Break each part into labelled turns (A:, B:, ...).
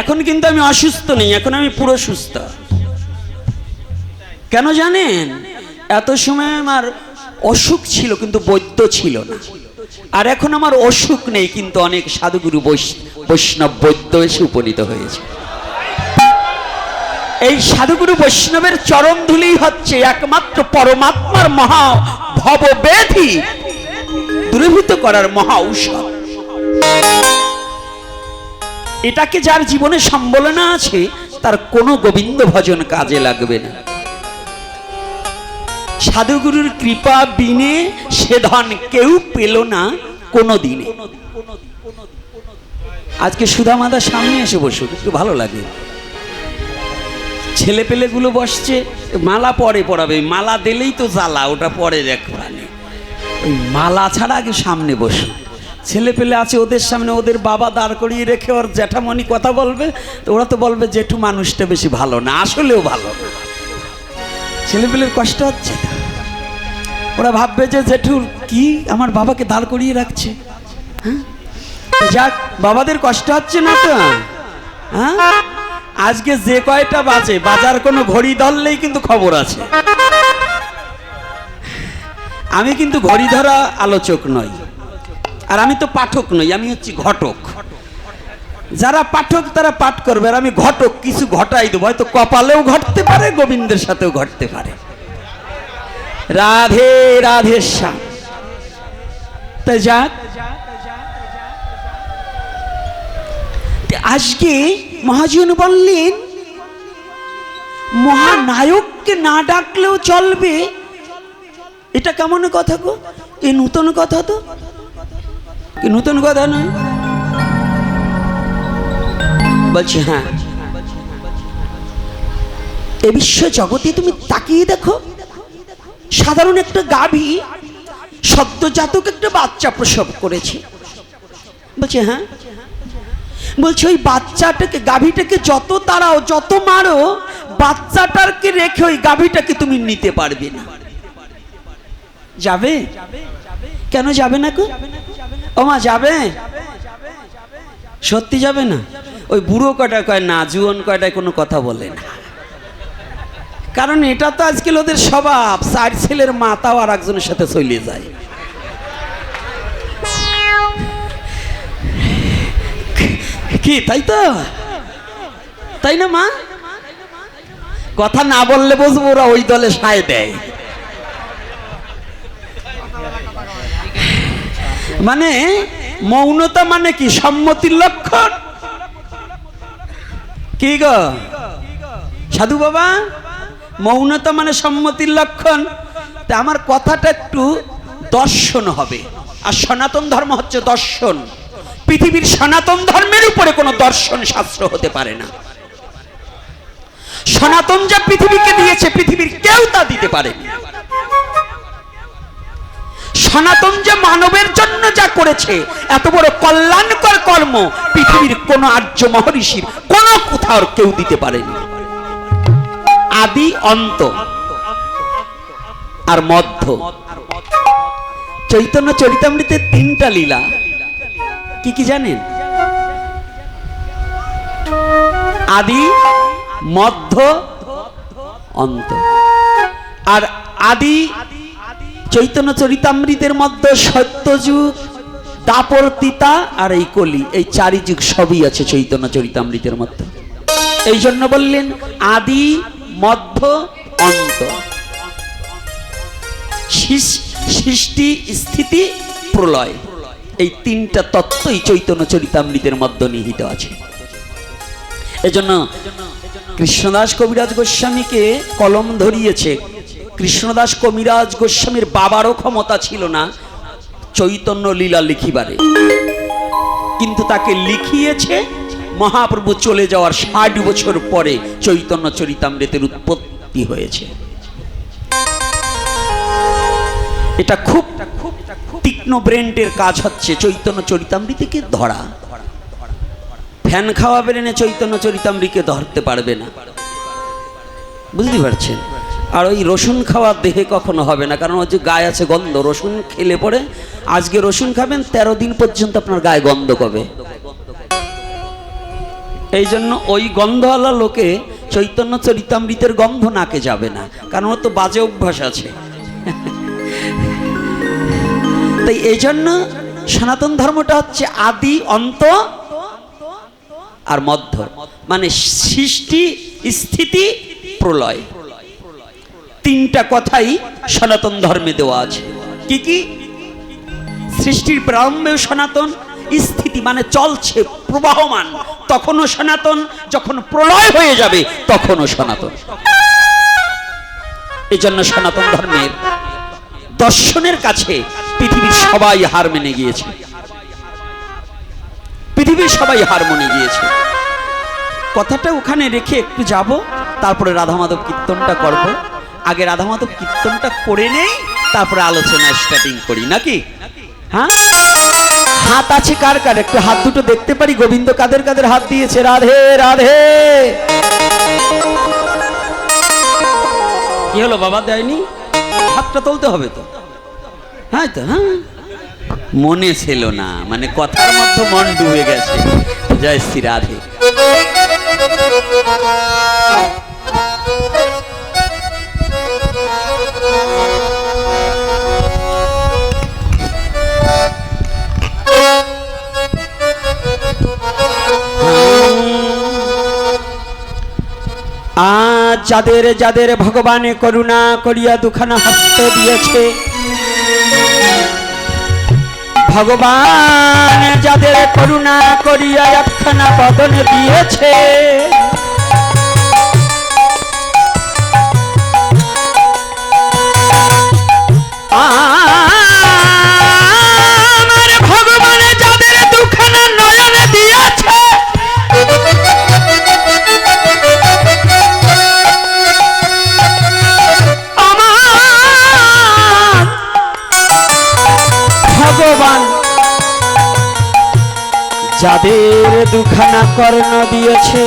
A: এখন কিন্তু আমি অসুস্থ নেই, এখন আমি পুরো সুস্থ। কেন জানেন? এত সময় আমার অসুখ ছিল, কিন্তু বৈদ্য ছিল না। আর এখন আমার অসুখ নেই, কিন্তু অনেক সাধুগুরু বৈষ্ণব বৈদ্য এসে উপনীত হয়েছে। এই সাধুগুরু বৈষ্ণবের চরণ ধুলি হচ্ছে একমাত্র পরমাত্মার মহা ভবব্যাধি দূরীভূত করার মহা ঔষধ। এটাকে যার জীবনে সম্বলনা আছে, তার কোনো গোবিন্দ ভজন কাজে লাগবে না। সাধুগুরুর কৃপা বিনে সে ধন কেউ পেল না কোনো দিনে আজকে সুধামাদার সামনে এসে বসুক, একটু ভালো লাগে। ছেলে পেলেগুলো বসছে, মালা পরে পড়াবে মালা দিলেই তো জ্বালা, ওটা পরে ওই মালা ছাড়া আগে সামনে বসুন ছেলে পেলে আছে ওদের সামনে, ওদের বাবা দাঁড় করিয়ে রেখে ওর জ্যাঠামণি কথা বলবে, তো ওরা তো বলবে জেঠু মানুষটা বেশি ভালো না, আসলেও ভালো। ছেলে পেলের কষ্ট হচ্ছে ওরা ভাববে যে জেঠুর কি আমার বাবাকে দাঁড় করিয়ে রাখছে? হ্যাঁ? যাক, বাবাদের কষ্ট হচ্ছে না তো? হ্যাঁ? আজকে যে কয়টা বাজে, বাজার কোনো ঘড়ি ধরলেই কিন্তু খবর আছে। আমি কিন্তু ঘড়ি ধরা আলোচক নই। আর আমি তো পাঠক নই, আমি হচ্ছি ঘটক। যারা পাঠক, তারা পাঠ করবে, আর আমি ঘটক, কিছু ঘটাই দেবো। হয়তো কপালেও ঘটতে পারে, গোবিন্দের সাথেও ঘটতে পারে। রাধে রাধে শ্যাম। আজকে মহাজন বললেন, মহানায়ককে না ডাকলেও চলবে? এটা কেমন কথা গো? এ নূতন কথা তো। কি নূতন কথা নয় বলছি হ্যাঁ। এ বিশ্ব জগতে তুমি তাকিয়ে দেখো, সাধারণ একটা গাভী সদ্যজাতক একটা বাচ্চা প্রসব করেছে। বলছে হ্যাঁ? বলছে, ওই বাচ্চাটাকে, গাভীটাকে যত তাড়াও, যত মারো, বাচ্চাটাকে রেখে ওই গাভীটাকে তুমি নিতে পারবে না। যাবে? কেন যাবে না গো? ওমা যাবে? সত্যি যাবে না? ওই বুড়ো কটা কয়, না, জুয়ন কয়টায় কোনো কথা বলে না। কারণ এটা তো আজকাল ওদের স্বভাব, চার ছেলের মাতাও আর একজনের সাথে চলে যায়। কি, তাই তো? তাই না মা? কথা না বললে বুঝব ওরা ওই দলে সায় দেয়। মানে মৌনতা মানে কি? সম্মতির লক্ষণ? কি গো? সাধু বাবা, মৌনতা মানে সম্মতির লক্ষণ। তা আমার কথাটা একটু দর্শন হবে। আর সনাতন ধর্ম হচ্ছে দর্শন। পৃথিবীর সনাতন ধর্মের উপরে কোনো দর্শন শাস্ত্র হতে পারে না। সনাতন যা পৃথিবীকে দিয়েছে, পৃথিবীর কেউ তা দিতে পারেনি। সনাতন যে মানবের জন্য যা করেছে, এত বড় কল্যাণকর কর্ম পৃথিবীর কোন আর্য মহর্ষির, কোন কোথাও কেউ দিতে পারেনি। আদি, অন্ত আর মধ্য। চৈতন্য চরিতামৃতের তিনটা লীলা। কি কি জানেন? আদি, মধ্য, অন্ত। আর আদি চৈতন্য চরিতামৃতের মধ্যে সত্যযুগ দাপর তিতা আর এই কলি। এই চারি যুগ সবই আছে চৈতন্য চরিতামৃতের মধ্যে। এই জন্য বললেন, আদি, মধ্য, অন্ত। সৃষ্টি, স্থিতি, প্রলয়। এই তিনটা তত্ত্বই চৈতন্য চরিতামৃতের মধ্যে নিহিত আছে। এজন্য কৃষ্ণদাস কবিরাজ গোস্বামীকে কলম ধরিয়েছে। কৃষ্ণদাস কবিরাজ গোস্বামীর বাবারও ক্ষমতা ছিল না চৈতন্য লীলা লিখিবারে। কিন্তু তাকে লিখিয়েছে মহাপ্রভু চলে যাওয়ার ষাট বছর পরে চৈতন্য চরিতামৃতের উৎপত্তি হয়েছে। এটা খুব তীক্ষ্ণ ব্রেন্ডের কাজ হচ্ছে চৈতন্য চরিতামৃতিকে ধরা। ফ্যান খাওয়া বেরেনে চৈতন্য চরিতামৃকে ধরতে পারবে না। বুঝতে পারছেন? আর ওই রসুন খাওয়া দেহে কখনো হবে না, কারণ ওই যে গায়ে আছে গন্ধ, রসুন খেলে পরে আজকে রসুন খাবেন, তেরো দিন পর্যন্ত আপনার গায়ে গন্ধ কবে? এই জন্য ওই গন্ধওয়ালা লোকে চৈতন্য চরিতামৃতের গন্ধ নাকে যাবে না, কারণ ওর তো বাজে অভ্যাস আছে। তাই এই জন্য সনাতন ধর্মটা হচ্ছে আদি, অন্ত আর মধ্য মানে সৃষ্টি, স্থিতি, প্রলয়। তিনটা কথাই সনাতন ধর্মে দেওয়া আছে। কি কি? সৃষ্টির প্রারম্ভেও সনাতন, স্থিতি মানে চলছে, প্রবাহমান। তখনও সনাতন, যখন প্রলয় হয়ে যাবে, তখনও সনাতন। এই জন্য সনাতন ধর্মের দর্শনের কাছে পৃথিবীর সবাই হার মেনে গিয়েছে। পৃথিবীর সবাই হার মেনে গিয়েছে। কথাটা ওখানে রেখে একটু যাব, তারপরে রাধা মাধব কীর্তনটা করব। আগে রাধা মাধব কীর্তনটা করে নেই তারপরে আলোচনা স্টার্টিং করি নাকি? হ্যাঁ? হাত আছে কার কার? একটু হাত দুটো দেখতে পারি? গোবিন্দ কাদের কাদের হাত দিয়েছে? রাধে রাধে! কি হলো বাবা দেয়নি? হাতটা তুলতে হবে তো? হ্যাঁ তো হ্যাঁ? মনে ছিল না মানে কথার মধ্যে মন ডুবে গেছে। জয় শ্রী রাধে। যাদের যাদের ভগবানে করুণা করিয়া দুখানা হস্ত দিয়েছে। ভগবান যাদের করুণা করিয়া একখানা বদন দিয়েছে। আমার যাদের দুখানা কর্ণ দিয়েছে,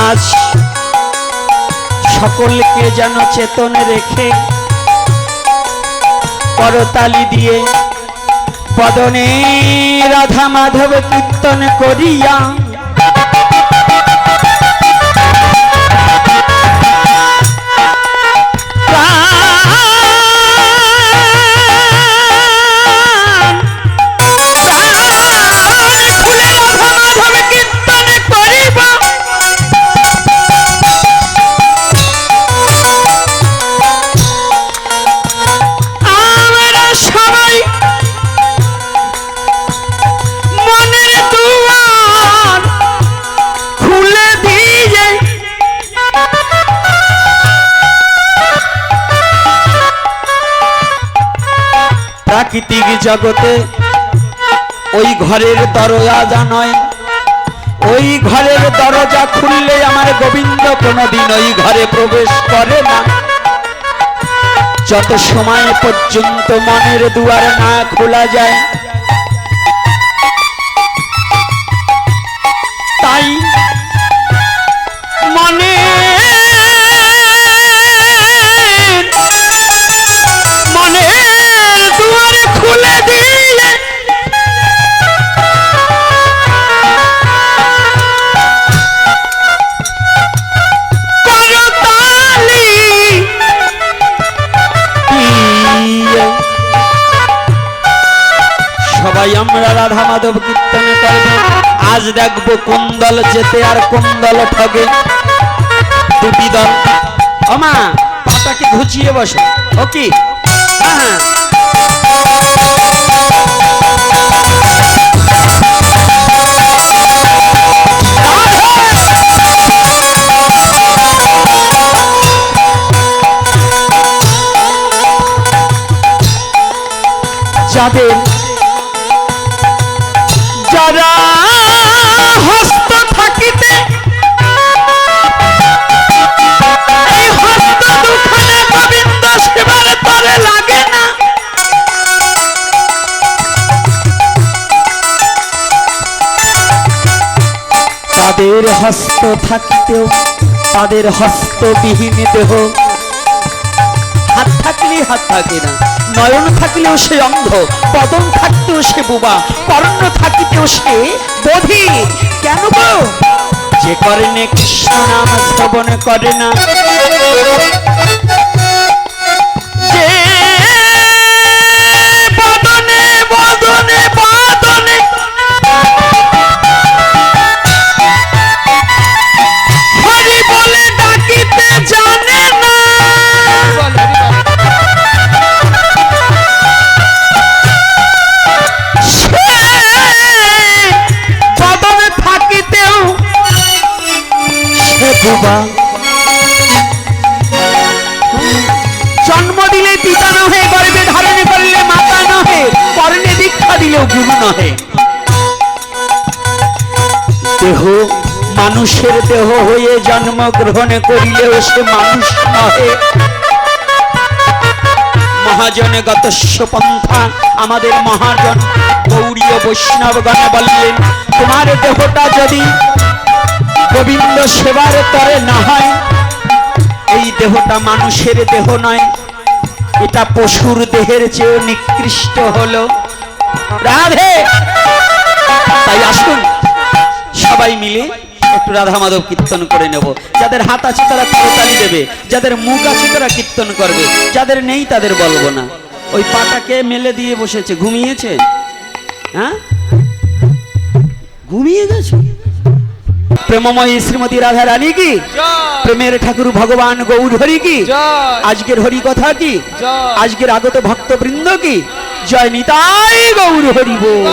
A: আজ সকলকে যেন চেতনে রেখে করতালি দিয়ে, পদনে রাধা মাধব কীর্তন করিয়া জগতে ওই ঘরের দরজা নয় ওই ঘরের দরজা খুললে আমার গোবিন্দ কোনোদিন ওই ঘরে প্রবেশ করে না। যত সময় পর্যন্ত মনের দুয়ার না খোলা যায় আজ দেখব কোন দল যেতে আর কোন দল ঠগে। দুটি দল। ওমা পাটাকে ঘুচিয়ে বসো। ও কি? হ্যাঁ হ্যাঁ যাদের তাদের হস্ত থাকতেও, তাদের হস্তবিহীন দেহ। হাত থাকলে হাত থাকে না, নয়ন থাকলেও সে অন্ধ পদন থাকতেও সে বোবা কর্ণ থাকিতেও সে বধির। কেন গো? যে করে নে কৃষ্ণ নাম শ্রবণ করে না বুবা। জন্ম দিলে পিতা নহে, গর্বে ধারণ করলে মাতা নহে, কর্ণে দীক্ষা দিলেও গুরু নহে। দেহ মানুষের দেহ হয়ে জন্মগ্রহণ করিলেও সে মানুষ নহে। মহাজনে গতস্য পন্থা, আমাদের মহাজন গৌরীয় বৈষ্ণবগণে বললেন, তোমার দেহটা যদি গোবিন্দ সেবার তরে না হয়। এই দেহটা মানুষের দেহ নয়, এটা পশুর দেহের চেয়েও নিকৃষ্ট হলো। রাধে! তাই আসুন, সবাই মিলে একটু রাধা মাধব কীর্তন করে নেব। যাদের হাত আছে তারা করতালি দেবে, যাদের মুখ আছে তারা কীর্তন করবে, যাদের নেই তাদের বলব না। ওই পাটাকে মেলে দিয়ে বসেছে, ঘুমিয়েছে? হ্যাঁ? ঘুমিয়ে গেছে? প্রেমময়ী শ্রীমতী রাধা রানী কি প্রেমের ঠাকুর ভগবান গৌর হরি কি আজকের হরি কথা কি আজকের আগত ভক্তবৃন্দ কি? জয় নিতাই গৌর হরি বল।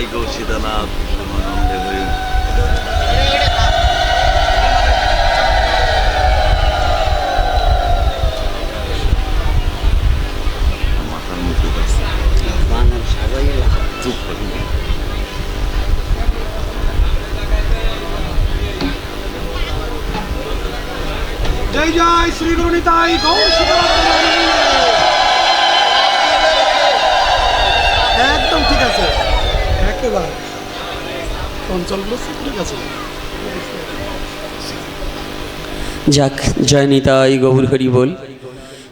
B: বল হরি বল
C: আই গো সীতানাথ আনন্দে হয়ে
D: জয় জয় শ্রী নিতাই সীতানাথ একদম ঠিক আছে। অঞ্চলগুলো আছে।
A: যাক জয় নিতাই গৌর হরি বল।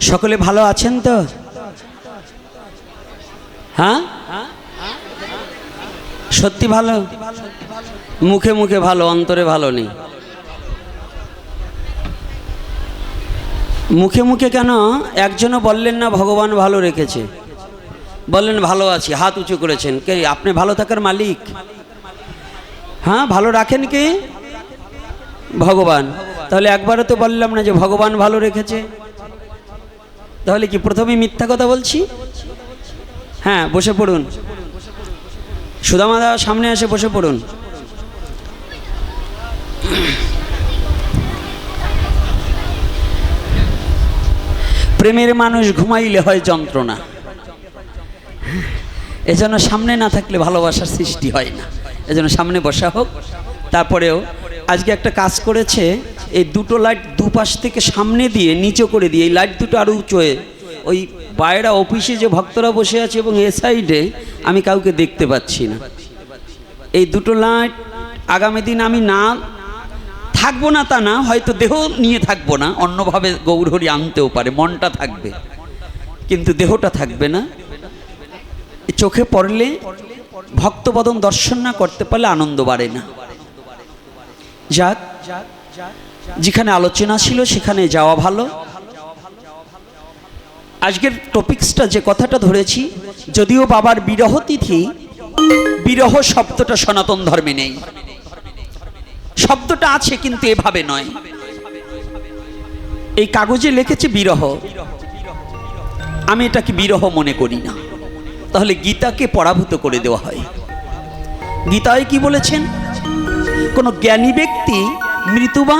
A: সকলে ভালো আছেন তো? হ্যাঁ? সত্যি ভালো? মুখে মুখে ভালো, অন্তরে ভালো নেই। মুখে মুখে কেন? একজনও বললেন না, ভগবান ভালো রেখেছে। বললেন, ভালো আছি, হাত উঁচু করেছেন। কে, আপনি ভালো থাকার মালিক। হ্যাঁ ভালো রাখেন কে? ভগবান। তাহলে একবারও তো বললাম না যে ভগবান ভালো রেখেছে। তাহলে কি প্রথমে মিথ্যা কথা বলছি? হ্যাঁ বসে পড়ুন। সুদামাদা, সামনে এসে বসে পড়ুন। প্রেমের মানুষ ঘুমাইলে হয় যন্ত্রণা। এজন্য সামনে না থাকলে ভালোবাসার সৃষ্টি হয় না। এজন্য সামনে বসা হোক। তারপরেও আজকে একটা কাজ করেছে, এই দুটো লাইট দুপাশ থেকে সামনে দিয়ে, নিচে করে দিয়ে, এই লাইট দুটো আরও উঁচু ওই বাইরা অফিসে যে ভক্তরা বসে আছে এবং এ সাইডে আমি কাউকে দেখতে পাচ্ছি না। এই দুটো লাইট আগামী দিন আমি না থাকব না তা না, হয়তো দেহ নিয়ে থাকব না, অন্যভাবে গৌরহরি আনতেও পারে, মনটা থাকবে। কিন্তু দেহটা থাকবে না। চোখে পড়লে ভক্তবদন দর্শন না করতে পারলে আনন্দ বাড়ে না। যাক, যেখানে আলোচনা ছিল সেখানে যাওয়া ভালো। আজকের টপিক্সটা যে কথাটা ধরেছি, যদিও বাবার বিরহ তিথি, বিরহ শব্দটা সনাতন ধর্মে নেই। শব্দটা আছে কিন্তু এভাবে নয়। এই কাগজে লিখেছে বিরহ। আমি এটাকে বিরহ মনে করি না। তাহলে গীতাকে পরাভূত করে দেওয়া হয়। গীতায় কি বলেছেন? কোনো জ্ঞানী ব্যক্তি মৃত্যু বা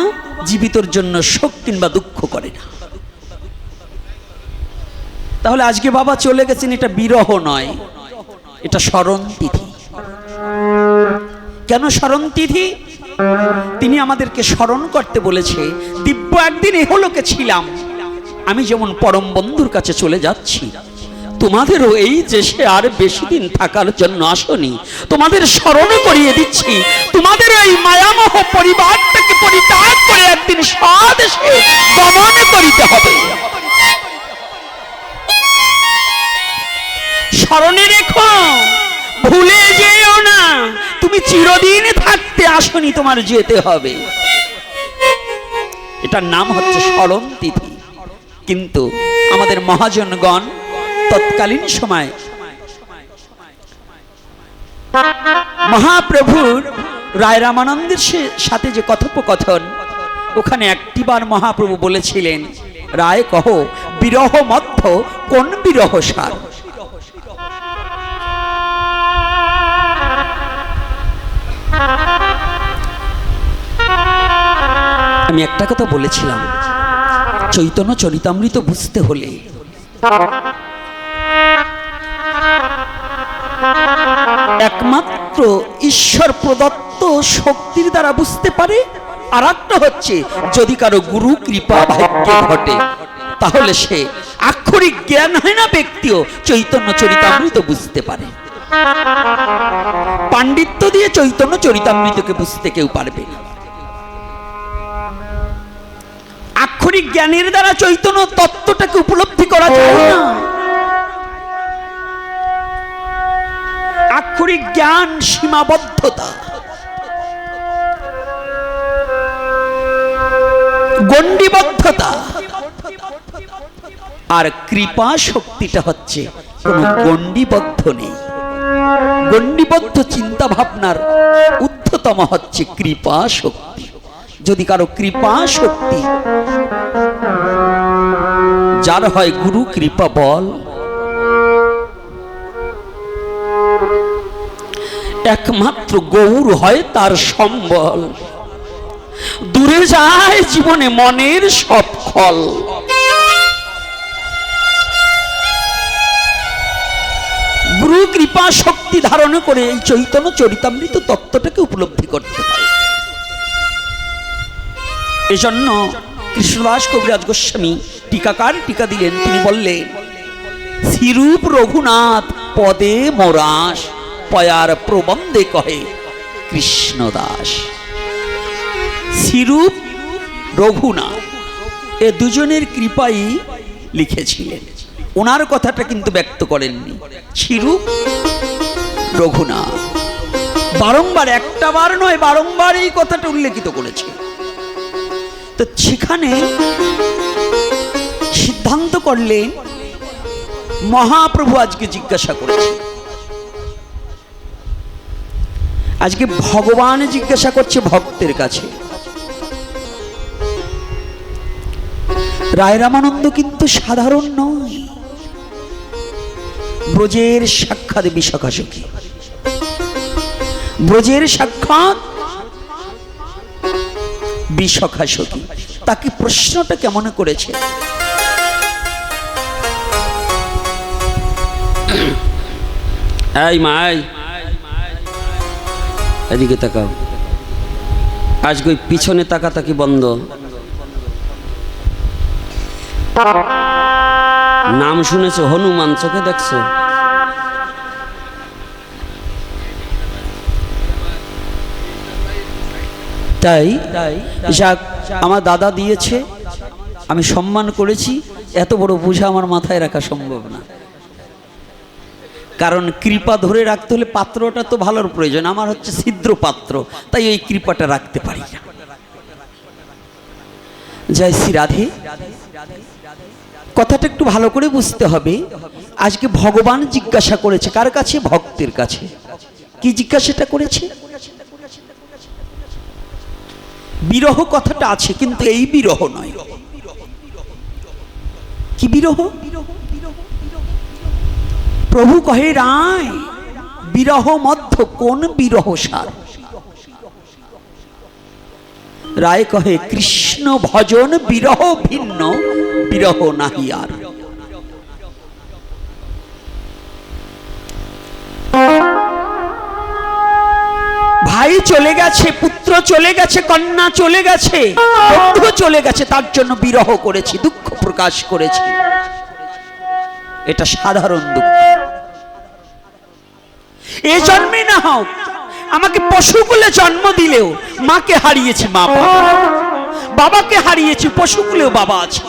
A: জীবিতর জন্য শোক কিংবা দুঃখ করে না। তাহলে আজকে বাবা চলে গেছেন, এটা বিরহ নয়, এটা স্মরণ তিথি কেন স্মরণ তিথি তিনি আমাদেরকে স্মরণ করতে বলেছে, দিব্য একদিন এহলোকে ছিলাম, আমি যেমন পরম বন্ধুর কাছে চলে যাচ্ছি তোমাদেরও এই দেশে আর বেশি দিন থাকার জন্য আসনি, তোমাদের স্মরণ করিয়ে দিচ্ছি, তোমাদের এই মায়ামহ পরিবারটাকে পরিত্যাগ করে একদিন স্বদেশে গমন করিতে হবে। স্মরণে রেখো, ভুলে যেও না, তুমি চিরদিন থাকতে আসনি, তোমার যেতে হবে। এটার নাম হচ্ছে স্মরণ তিথি। কিন্তু আমাদের মহাজনগণ তৎকালীন সময় মহাপ্রভুর রায় রামানন্দের সাথে যে কথোপকথন, ওখানে একটিবার মহাপ্রভু বলেছিলেন, রায় কহ, বিরহ মধ্য কোন বিরহ সার? আমি একটা কথা বলেছিলাম, চৈতন্য চরিতামৃত বুঝতে হলে ঈশ্বর প্রদত্ত শক্তির দ্বারা বুঝতে পারে? আর একটা হচ্ছে, যদি কারও গুরু কৃপা ভাগ্যে ঘটে, তাহলে সে আক্ষরিক জ্ঞান হয় না ব্যক্তিও, চৈতন্য চরিতামৃত বুঝতে পারে। পাণ্ডিত্য দিয়ে চৈতন্য চরিতামৃতকে বুঝতে কেউ পারবে আক্ষরিক জ্ঞানের দ্বারা চৈতন্য জ্ঞান সীমাবদ্ধতা। গণ্ডিবদ্ধতা। আর কৃপা শক্তিটা হচ্ছে কোনো গণ্ডিবদ্ধ নেই। গণ্ডিবদ্ধ চিন্তা ভাবনার উচ্চতম হচ্ছে কৃপা শক্তি যদি কারও কৃপা শক্তি যার হয় গুরু কৃপা বল একমাত্র গৌর হয় তার সম্বল। দূরে যায় জীবনে মনের সব ফল গুরু কৃপা শক্তি ধারণ করে এই চৈতন্য চরিতামৃত তত্ত্বটাকে উপলব্ধি করতে এজন্য কৃষ্ণদাস কবিরাজ গোস্বামী টিকাকার টিকা দিলেন। তিনি বললেন, শ্রীরূপ রঘুনাথ পদে মোরাস। পয়ার প্রবন্ধে কহে কৃষ্ণদাস। শ্রীরূপ রঘুনাথ, এ দুজনের কৃপাই লিখেছিলেন। ওনার কথাটা কিন্তু ব্যক্ত করেননি। শিরূপ রঘুনাথ। বারংবার একটা বার নয়, বারংবার এই কথাটা উল্লেখিত করেছে। তো সেখানে সিদ্ধান্ত করলেন, মহাপ্রভু আজকে জিজ্ঞাসা করেছে আজকে ভগবান জিজ্ঞাসা করছে ভক্তের কাছে। রায় রামানন্দ কিন্তু সাধারণ নয়। ব্রজের সাক্ষাৎ বিশাখা সখী ব্রজের সাক্ষাৎ বিশাখা সখী তাকে প্রশ্নটা কেমন করেছে? এই মাই এদিকে তাকাও। আজকে ওই পিছনে তাকাতাকি বন্ধ? নাম শুনেছো, হনুমান, চোখে দেখছ? তাই যাক, আমার দাদা দিয়েছে, আমি সম্মান করেছি, এত বড় বোঝা আমার মাথায় রাখা সম্ভব না। কারণ কৃপা ধরে রাখতে হলে পাত্রটা তো ভালোর প্রয়োজন, আমার হচ্ছে ছিদ্র পাত্র, তাই ওই কৃপাটা রাখতে পারি না। জয় শ্রী রাধে। কথাটা একটু ভালো করে বুঝতে হবে। আজকে ভগবান জিজ্ঞাসা করেছে, কার কাছে? ভক্তের কাছে। কি জিজ্ঞাসাটা করেছে? বিরহ কথাটা আছে, কিন্তু এই বিরহ নয়। কি বিরহ? বিরহ প্রভু কহে, রায়, বিরহ মধ্য কোন বিরহ সার? রায় কহে, কৃষ্ণ ভজন বিরহ ভিন্ন, বিরহ নাহি আর। ভাই চলে গেছে, পুত্র চলে গেছে, কন্যা চলে গেছে চলে গেছে, তার জন্য বিরহ করেছি, দুঃখ প্রকাশ করেছি। এটা সাধারণ দুঃখ। এ জন্মে না হোক, আমাকে পশু বলে জন্ম দিলেও মাকে হারিয়েছি মা বাবাকে হারিয়েছি পশু বলেও বাবা আছে।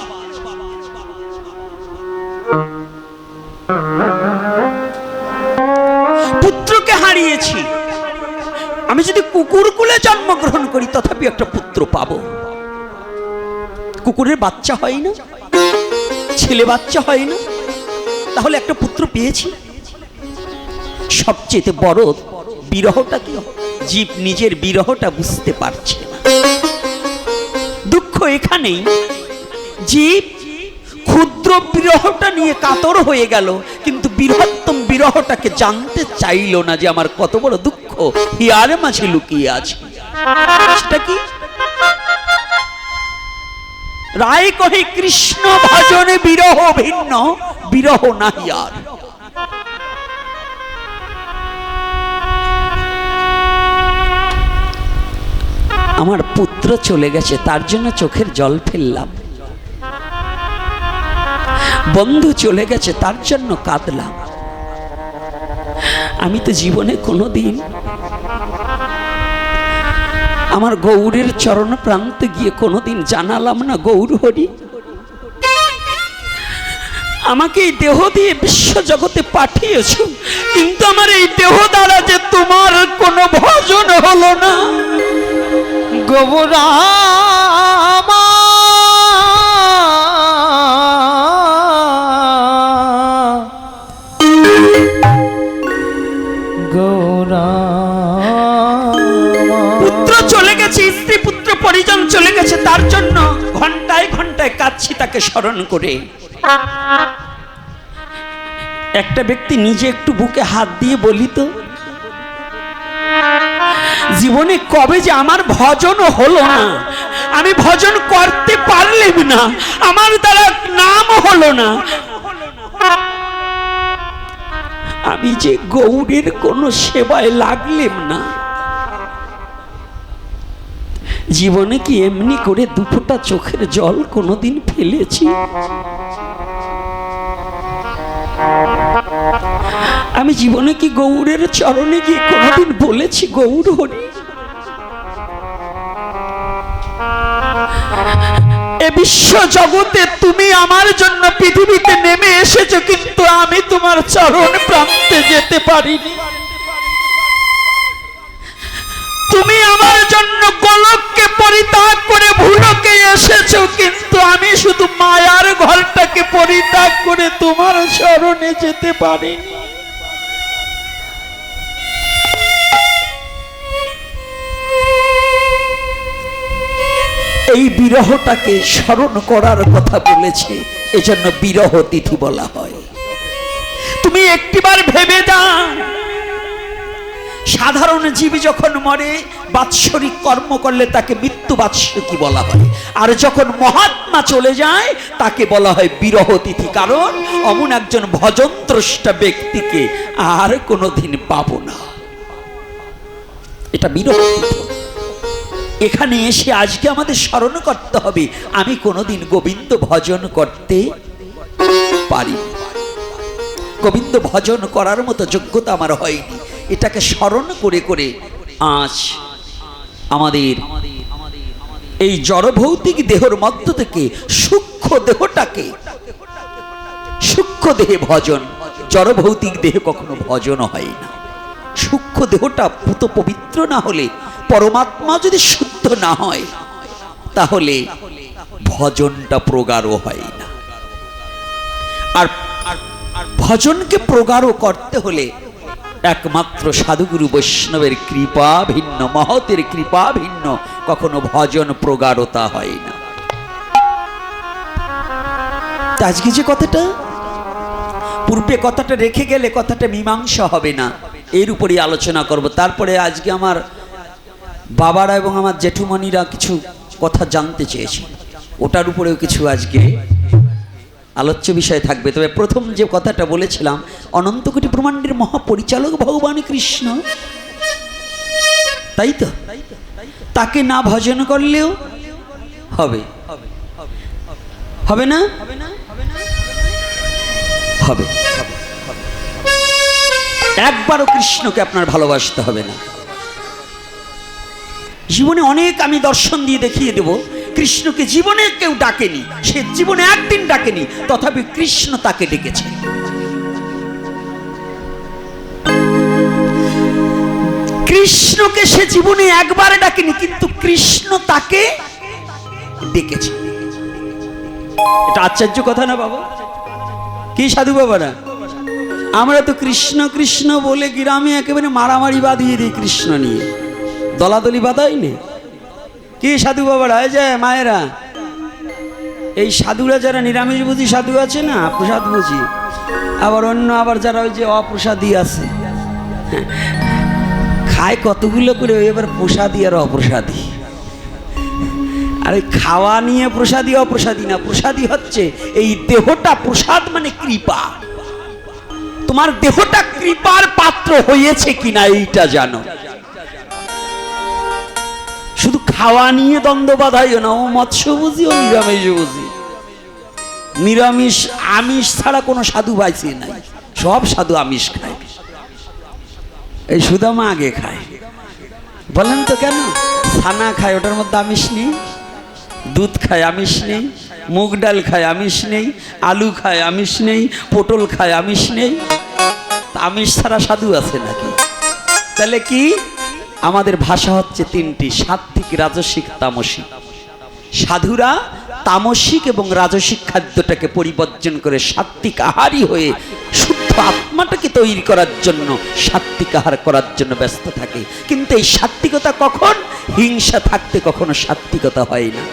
A: পুত্রকে হারিয়েছি। আমি যদি কুকুর কুলে জন্মগ্রহণ করি, তথাপি একটা পুত্র পাবো। কুকুরের বাচ্চা হয় না, ছেলে বাচ্চা হয় না, তাহলে একটা পুত্র পেয়েছি। সবচেয়ে বড় বিরহটা কি? জীব নিজের বিরহটা বুঝতে পারছে না। দুঃখ এখানেই। জীব ক্ষুদ্র বিরহটা নিয়ে কাতর হয়ে গেল, কিন্তু বৃহত্তম বিরহটাকে জানতে চাইল না যে আমার কত বড় দুঃখ। হিয়ার মাঝে লুকিয়ে আছে। কি? রায় কহে কৃষ্ণ ভজনে বিরহ ভিন্ন, বিরহ না হিয়ার। আমার পুত্র চলে গেছে, তার জন্য চোখের জল ফেললাম। বন্ধু চলে গেছে, তার জন্য কাঁদলাম। আমি তো জীবনে কোনোদিন আমার গৌরের চরণ প্রান্তে গিয়ে কোনোদিন জানালাম না, গৌর হরি, আমাকে এই দেহ দিয়ে বিশ্ব জগতে পাঠিয়েছ, কিন্তু আমার এই দেহ দ্বারা যে তোমার কোনো ভজন হলো না।
B: গৌরামা।
A: পুত্র চলে গেছে, স্ত্রী পুত্র পরিজন চলে গেছে, তার জন্য ঘন্টায় ঘন্টায় কাঁদছি তাকে স্মরণ করে। একটা ব্যক্তি নিজে একটু বুকে হাত দিয়ে বলি তো জীবনে কবে যে আমার ভজন হলো না, আমি ভজন করতে পারলেম না, আমার দ্বারা নাম হলো না। আমি যে গৌরের কোনো সেবায় লাগলেম না। জীবনে কি এমনি করে দুফোটা চোখের জল কোনোদিন ফেলেছি? আমি জীবনে কি গৌরের চরণে গিয়ে কোনোদিন বলেছি গৌর হরি? এ বিশ্ব জগতে তুমি আমার জন্য পৃথিবীতে নেমে এসেছ, কিন্তু আমি তোমার চরণ প্রান্তে যেতে পারিনি। তুমি আমার জন্য গোলককে পরিত্যাগ করে ভুলকে এসেছ, কিন্তু আমি শুধু মায়ার ঘরটাকে পরিত্যাগ করে তোমার চরণে যেতে পারিনি। এই বিরহটাকে স্মরণ করার কথা বলেছে। এজন্য বিরহ তিথি বলা হয়। তুমি একটিবার ভেবে দাও, সাধারণ জীব যখন মরে, বাৎসরিক কর্ম করলে তাকে মৃত্যু বাৎসরিকী বলা হয়? আর যখন মহাত্মা চলে যায়, তাকে বলা হয় বিরহ তিথি। কারণ অমন একজন ভজনদ্রষ্টা ব্যক্তিকে আর কোনোদিন পাবো না। এটা বিরহ তিথি। এখানে এসে আজকে আমাদের স্মরণ করতে হবে। আমি কোনোদিন গোবিন্দ ভজন করতে পারি। গোবিন্দ ভজন করার মতো যোগ্যতা আমার হয়নি। এটাকে স্মরণ করে করে আজ আমাদের এই জড়ভৌতিক দেহর মধ্য থেকে সূক্ষ্ম দেহটাকে সূক্ষ্ম দেহে ভজন। জড়ভৌতিক দেহে কখনো ভজন হয় না। সূক্ষ্ম দেহটা পুত পবিত্র না হলে, পরমাত্মা যদি শুদ্ধ না হয়, তাহলে ভজনটা প্রগাঢ় হয় না। আর ভজনকে প্রগাঢ় করতে হলে একমাত্র সাধুগুরু বৈষ্ণবের কৃপা ভিন্ন, মহতের কৃপা ভিন্ন, কখনো ভজন প্রগাঢ়তা হয় না। আজকে যে কথাটা, পূর্বে কথাটা রেখে গেলে কথাটা মীমাংসা হবে না। এর উপরেই আলোচনা করব। তারপরে আজকে আমার বাবারা এবং আমার জেঠুমণিরা কিছু কথা জানতে চেয়েছে। ওটার উপরেও কিছু আজকে আলোচ্য বিষয় থাকবে। তবে প্রথম যে কথাটা বলেছিলাম, অনন্ত কোটি ব্রহ্মাণ্ডের মহাপরিচালক ভগবান কৃষ্ণ। তাই তো? তাকে না ভজন করলেও হবে। হবে না? হবে। একবারও কৃষ্ণকে আপনার ভালোবাসতে হবে না। জীবনে অনেক আমি দর্শন দিয়ে দেখিয়ে দেব, কৃষ্ণকে জীবনে কেউ ডাকেনি, সে জীবনে একদিন ডাকেনি, তথাপি কৃষ্ণ তাকে ডেকেছে। কৃষ্ণকে সে জীবনে একবার ডাকেনি, কিন্তু কৃষ্ণ তাকে ডেকেছে। এটা আশ্চর্য কথা না বাবা? কি সাধু বাবা না আমরা তো কৃষ্ণ কৃষ্ণ বলে গ্রামে একেবারে মারামারি বাঁধিয়ে দিই কৃষ্ণ নিয়ে। দলাদলি বাধাই নে কি সাধু বাবারা এই যে মায়েরা? এই সাধুরা যারা নিরামিষ বুঝি সাধু আছে না প্রসাদ বুঝি। আবার অন্য আবার যারা ওই যে অপ্রসাদী আছে। খায় কতগুলো করে, ওই এবার প্রসাদী আর অপ্রসাদী। আর খাওয়া নিয়ে প্রসাদী, অপ্রসাদী না, প্রসাদী হচ্ছে এই দেহটা প্রসাদ মানে কৃপা। তোমার দেহটা কৃপার পাত্র হয়েছে কিনা এইটা জানো। শুধু খাওয়া নিয়ে দ্বন্দ্ব বাধাইও না, ও মৎস্য বুঝি ও নিরামিষ বুঝি নিরামিষ, আমিষ ছাড়া কোনো সাধু পাইছে নাই, সব সাধু আমিষ খায়। এই সুদামা আগে খায়। বলেন তো কেন? ছানা খায়, ওটার মধ্যে আমিষ নেই? দুধ খায়, আমিষ নেই? মুগ ডাল খায়, আমিষ নেই? আলু খায়, আমিষ নেই? পটল খায়, আমিষ নেই? আমিষ ছাড়া সাধু আছে নাকি? তাহলে কি? আমাদের ভাষা হচ্ছে তিনটি সাত্বিক রাজসিক, তামসিক। সাধুরা তামসিক এবং রাজসিক খাদ্যটাকে পরিবর্জন করে সাত্বিক আহারই হয়ে শুদ্ধ আত্মাটাকে তৈরি করার জন্য সাত্বিক আহার করার জন্য ব্যস্ত থাকে। কিন্তু এই সাত্বিকতা কখন? হিংসা থাকতে কখনো সাত্বিকতা হয় না।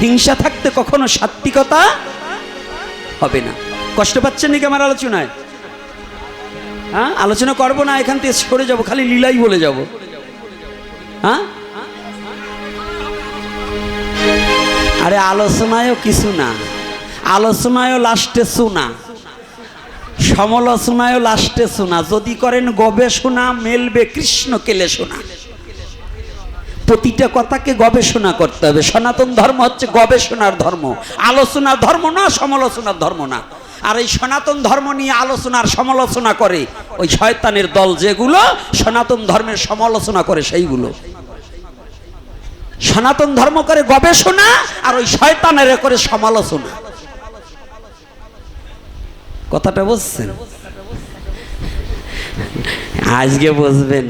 A: হিংসা থাকতে কখনো সাত্বিকতা হবে না। কষ্ট পাচ্ছেন নাকি আমার আলোচনায়? হ্যাঁ? আলোচনা করব না, এখান থেকে সরে যাব, খালি লীলাই বলে যাব। হ্যাঁ? আরে আলোচনায়ও কিছু না, আলোচনায়ও লাস্টে শোনা, সমালোচনায়ও লাস্টে শোনা, যদি করেন গবেষণা মেলবে কৃষ্ণ কেলে শোনা। প্রতিটা কথাকে গবেষণা করতে হবে। সনাতন ধর্ম হচ্ছে গবেষণার ধর্ম, আলোচনার ধর্ম না, সমালোচনার ধর্ম না। আর এই সনাতন ধর্ম নিয়ে আলোচনার সমালোচনা করে, ওই শয়তানের দল যেগুলো, সনাতন ধর্মের সমালোচনা করে সেইগুলো। সনাতন ধর্ম করে গবেষণা আর ওই শয়তানের করে সমালোচনা। কথাটা বুঝছেন আজকে বুঝবেন